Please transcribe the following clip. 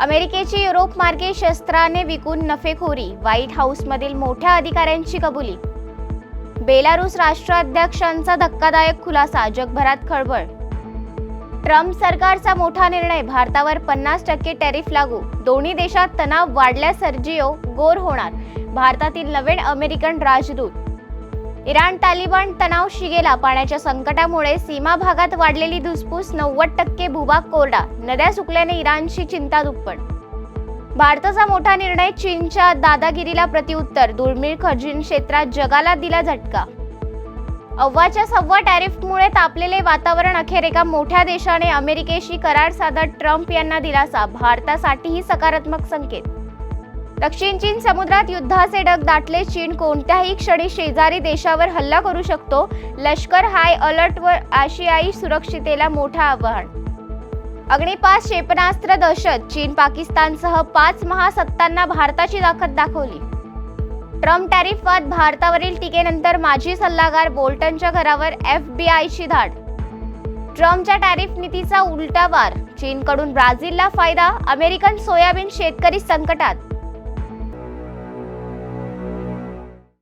अमेरिकेची युरोप मार्गे शस्त्राने विकून नफेखोरी व्हाईट हाऊसमधील मोठ्या अधिकाऱ्यांची कबुली. बेलारूस राष्ट्राध्यक्षांचा धक्कादायक खुलासा जगभरात खळबळ. ट्रम्प सरकारचा मोठा निर्णय भारतावर पन्नास टक्के टॅरिफ लागू. दोन्ही देशात तणाव वाढल्यास सर्जिओ गोर होणार. भारतातील नवीन अमेरिकन राजदूत इराण तालिबान तणाव शिगेला पाण्याच्या संकटामुळे सीमा भागात वाढलेली धुसफूस नव्वद टक्के भूभाग कोरडा. नद्या सुकल्याने इराणशी चिंता दुप्पट. भारताचा मोठा निर्णय चीनच्या दादागिरीला प्रत्युत्तर. दुर्मिळ खजिन क्षेत्रात जगाला दिला झटका. अव्वाच्या सव्वा टॅरिफमुळे तापलेले वातावरण अखेर एका मोठ्या देशाने अमेरिकेशी करार साधत ट्रम्प यांना दिलासा. भारतासाठीही सकारात्मक संकेत. दक्षिण चीन समुद्रात युद्धाचे डग दाटले. चीन कोणत्याही क्षणी शेजारी देशावर हल्ला करू शकतो. लष्कर हाय अलर्ट व आशियाई सुरक्षितेला मोठं आव्हान. अग्निपास क्षेपणास्त्र दहशत. चीन पाकिस्तानसह पाच महासत्तांना भारताची दाखत दाखवली. ट्रम्प टॅरिफवाद भारतावरील टीकेनंतर माजी सल्लागार बोल्टनच्या घरावर एफ बी आयची धाड. ट्रम्पच्या टॅरिफ नीतीचा उलटा वार. चीनकडून ब्राझीलला फायदा. अमेरिकन सोयाबीन शेतकरी संकटात.